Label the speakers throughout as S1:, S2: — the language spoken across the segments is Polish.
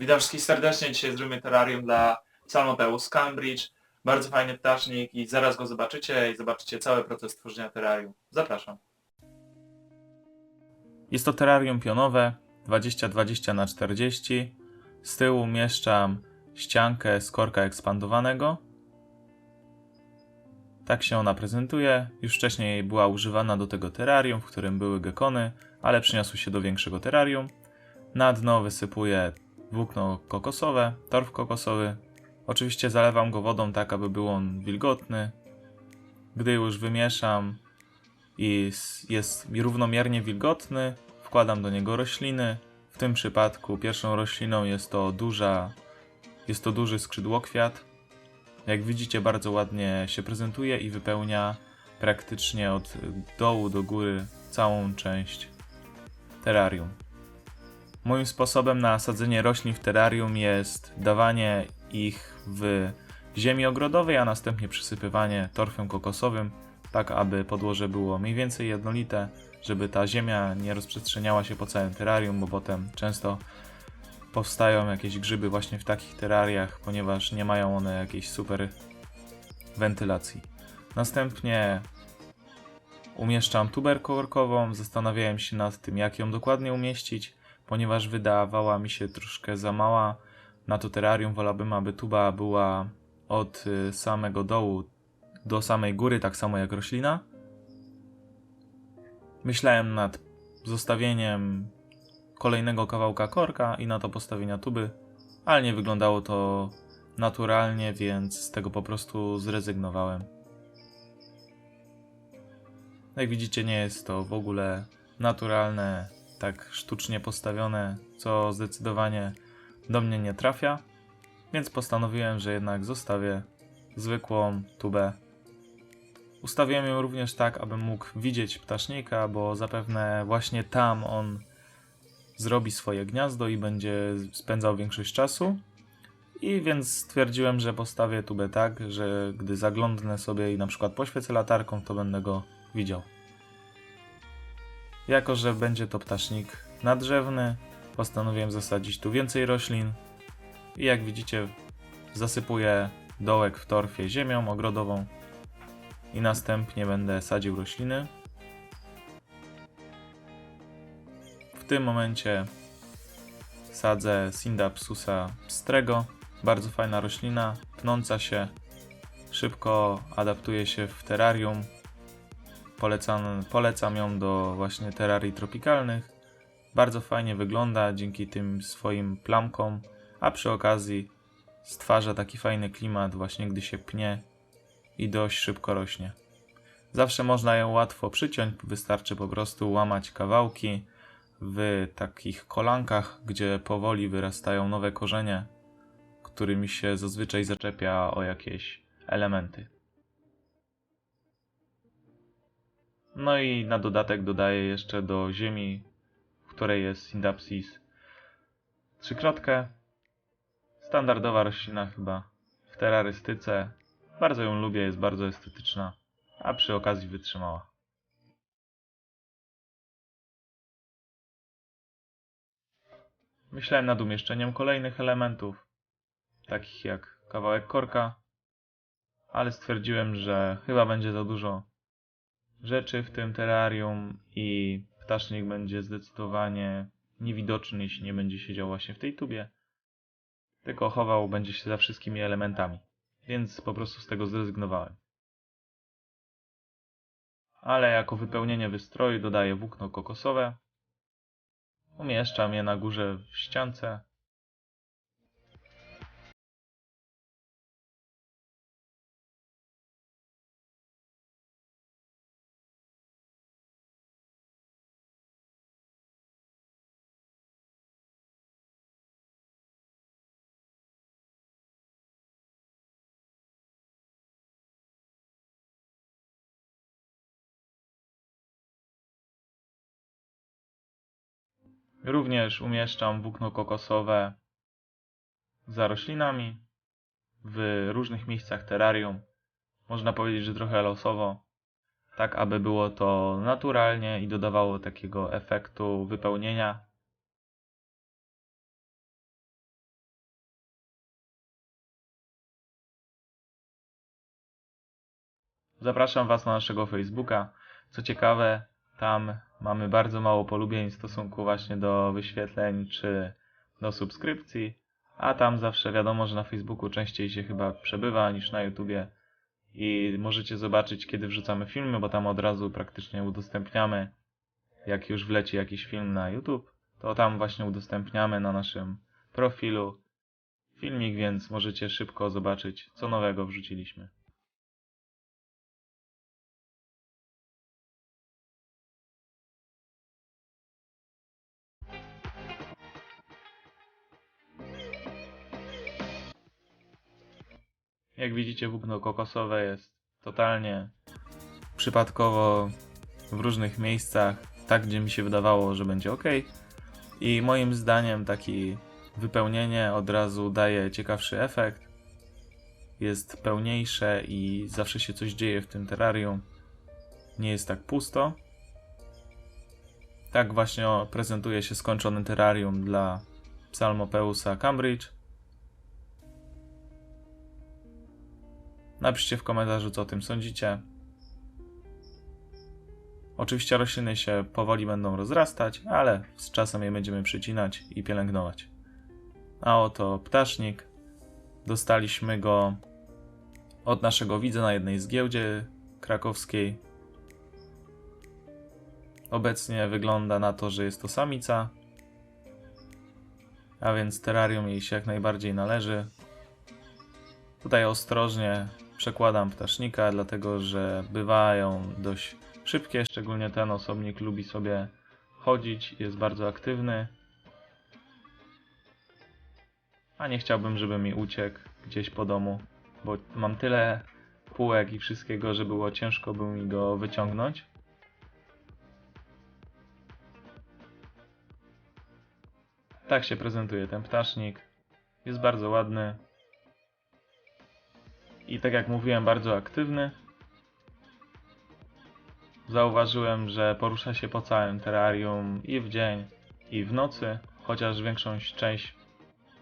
S1: Witam wszystkich serdecznie. Dzisiaj zrobimy terrarium dla Salmopeus Cambridge. Bardzo fajny ptasznik i zaraz go zobaczycie i zobaczycie cały proces tworzenia terrarium. Zapraszam. Jest to terrarium pionowe 20-20 na 40 Z tyłu umieszczam ściankę z korka ekspandowanego. Tak się ona prezentuje. Już wcześniej była używana do tego terrarium, w którym były gekony, ale przyniosły się do większego terrarium. Na dno wysypuję włókno kokosowe, torf kokosowy. Oczywiście zalewam go wodą tak, aby był on wilgotny. Gdy już wymieszam i jest równomiernie wilgotny, wkładam do niego rośliny. W tym przypadku pierwszą rośliną jest to duża, jest to duży skrzydłokwiat. Jak widzicie bardzo ładnie się prezentuje i wypełnia praktycznie od dołu do góry całą część terrarium. Moim sposobem na sadzenie roślin w terrarium jest dawanie ich w ziemi ogrodowej, a następnie przysypywanie torfem kokosowym, tak aby podłoże było mniej więcej jednolite, żeby ta ziemia nie rozprzestrzeniała się po całym terrarium, bo potem często powstają jakieś grzyby właśnie w takich terrariach, ponieważ nie mają one jakiejś super wentylacji. Następnie umieszczam tubę korkową, zastanawiałem się nad tym, jak ją dokładnie umieścić, ponieważ wydawała mi się troszkę za mała na to terrarium. Wolałbym, aby tuba była od y, samego dołu do samej góry, tak samo jak roślina. Myślałem nad zostawieniem kolejnego kawałka korka i na to postawienia tuby, ale nie wyglądało to naturalnie, więc z tego po prostu zrezygnowałem. Jak widzicie, nie jest to w ogóle naturalne, tak sztucznie postawione, co zdecydowanie do mnie nie trafia, więc postanowiłem, że jednak zostawię zwykłą tubę. Ustawiłem ją również tak, abym mógł widzieć ptasznika, bo zapewne właśnie tam on zrobi swoje gniazdo i będzie spędzał większość czasu. I więc stwierdziłem, że postawię tubę tak, że gdy zaglądnę sobie i na przykład poświecę latarką, to będę go widział. Jako, że będzie to ptasznik nadrzewny, postanowiłem zasadzić tu więcej roślin. I jak widzicie, zasypuję dołek w torfie ziemią ogrodową i następnie będę sadził rośliny. W tym momencie sadzę Sindapsusa pstrego. Bardzo fajna roślina, pnąca się, szybko adaptuje się w terrarium. Polecam, polecam ją do właśnie terrarii tropikalnych. Bardzo fajnie wygląda dzięki tym swoim plamkom, a przy okazji stwarza taki fajny klimat właśnie gdy się pnie i dość szybko rośnie. Zawsze można ją łatwo przyciąć, wystarczy po prostu łamać kawałki w takich kolankach, gdzie powoli wyrastają nowe korzenie, którymi się zazwyczaj zaczepia o jakieś elementy. No i na dodatek dodaję jeszcze do ziemi, w której jest Syndapsis, trzykrotkę. Standardowa roślina chyba w terrorystyce. Bardzo ją lubię, jest bardzo estetyczna, a przy okazji wytrzymała. Myślałem nad umieszczeniem kolejnych elementów, takich jak kawałek korka, ale stwierdziłem, że chyba będzie za dużo rzeczy w tym terrarium i ptasznik będzie zdecydowanie niewidoczny, jeśli nie będzie siedział właśnie w tej tubie, tylko chował będzie się za wszystkimi elementami, więc po prostu z tego zrezygnowałem. Ale jako wypełnienie wystroju dodaję włókno kokosowe, umieszczam je na górze w ściance Również umieszczam włókno kokosowe za roślinami w różnych miejscach terrarium. Można powiedzieć, że trochę losowo, tak aby było to naturalnie i dodawało takiego efektu wypełnienia Zapraszam Was na naszego Facebooka. Co ciekawe, tam mamy bardzo mało polubień w stosunku właśnie do wyświetleń czy do subskrypcji, a tam zawsze wiadomo, że na Facebooku częściej się chyba przebywa niż na YouTubie i możecie zobaczyć, kiedy wrzucamy filmy, bo tam od razu praktycznie udostępniamy, jak już wleci jakiś film na YouTube, to tam właśnie udostępniamy na naszym profilu filmik, więc możecie szybko zobaczyć, co nowego wrzuciliśmy. Jak widzicie, włókno kokosowe jest totalnie przypadkowo w różnych miejscach, tak gdzie mi się wydawało, że będzie ok. I moim zdaniem taki wypełnienie od razu daje ciekawszy efekt. Jest pełniejsze i zawsze się coś dzieje w tym terrarium. Nie jest tak pusto. Tak właśnie prezentuje się skończony terrarium dla Psalmopeusa Cambridge. Napiszcie w komentarzu, co o tym sądzicie. Oczywiście rośliny się powoli będą rozrastać, ale z czasem je będziemy przycinać i pielęgnować. A oto ptasznik. Dostaliśmy go od naszego widza na jednej z giełdzie krakowskiej. Obecnie wygląda na to, że jest to samica, a więc terrarium jej się jak najbardziej należy. Tutaj ostrożnie przekładam ptasznika, dlatego że bywają dość szybkie, szczególnie ten osobnik lubi sobie chodzić, jest bardzo aktywny. A nie chciałbym, żeby mi uciekł gdzieś po domu, bo mam tyle półek i wszystkiego, że było ciężko by mi go wyciągnąć. Tak się prezentuje ten ptasznik. Jest bardzo ładny. I tak jak mówiłem, bardzo aktywny. Zauważyłem, że porusza się po całym terrarium i w dzień, i w nocy, chociaż większą część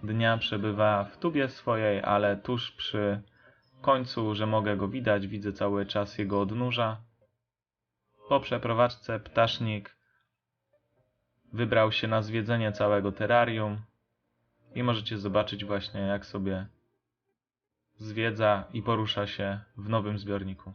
S1: dnia przebywa w tubie swojej, ale tuż przy końcu, że mogę go widać, widzę cały czas jego odnóża. Po przeprowadzce ptasznik wybrał się na zwiedzenie całego terrarium i możecie zobaczyć właśnie jak sobie zwiedza i porusza się w nowym zbiorniku.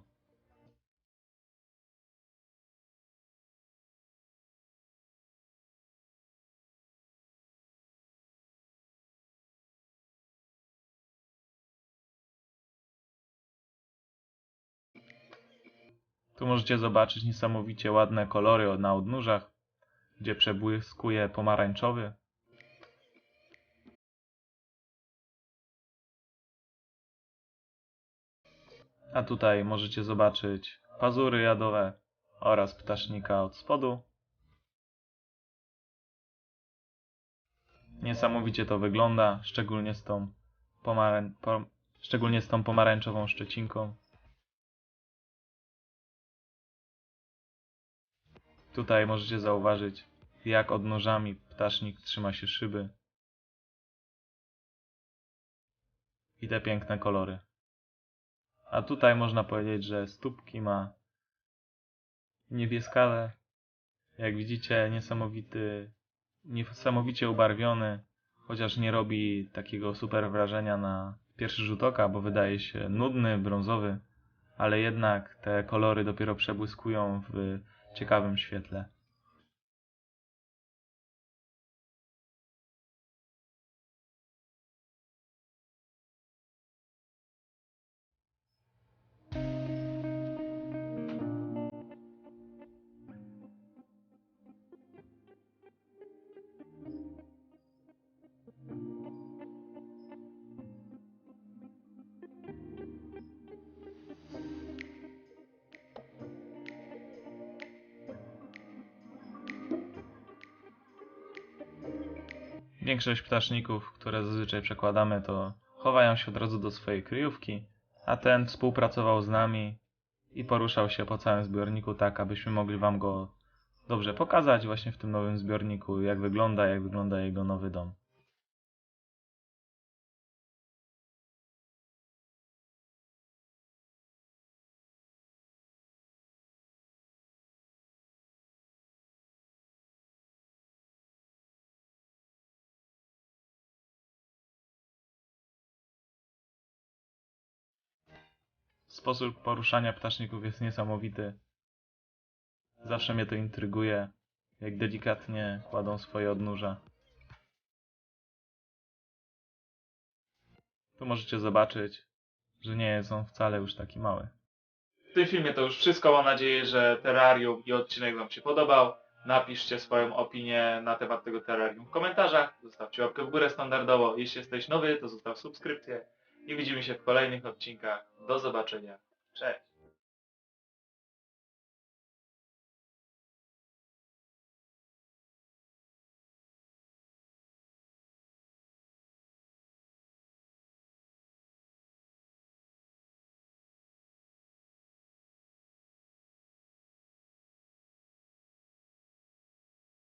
S1: Tu możecie zobaczyć niesamowicie ładne kolory na odnóżach, gdzie przebłyskuje pomarańczowy. A tutaj możecie zobaczyć pazury jadowe oraz ptasznika od spodu. Niesamowicie to wygląda, szczególnie z tą, szczególnie z tą pomarańczową szczecinką. Tutaj możecie zauważyć, jak odnóżami ptasznik trzyma się szyby. I te piękne kolory. A tutaj można powiedzieć, że stópki ma niebieskawe. Jak widzicie, niesamowity, niesamowicie ubarwiony, chociaż nie robi takiego super wrażenia na pierwszy rzut oka, bo wydaje się nudny, brązowy, ale jednak te kolory dopiero przebłyskują w ciekawym świetle. Większość ptaszników, które zazwyczaj przekładamy, to chowają się od razu do swojej kryjówki, a ten współpracował z nami i poruszał się po całym zbiorniku tak, abyśmy mogli Wam go dobrze pokazać właśnie w tym nowym zbiorniku, jak wygląda, jak wygląda jego nowy dom. Sposób poruszania ptaszników jest niesamowity. Zawsze mnie to intryguje, jak delikatnie kładą swoje odnóża. Tu możecie zobaczyć, że nie jest on wcale już taki mały. W tym filmie to już wszystko. Mam nadzieję, że terrarium i odcinek Wam się podobał. Napiszcie swoją opinię na temat tego terrarium w komentarzach. Zostawcie łapkę w górę standardowo. Jeśli jesteś nowy, to zostaw subskrypcję. I widzimy się w kolejnych odcinkach. Do zobaczenia. Cześć!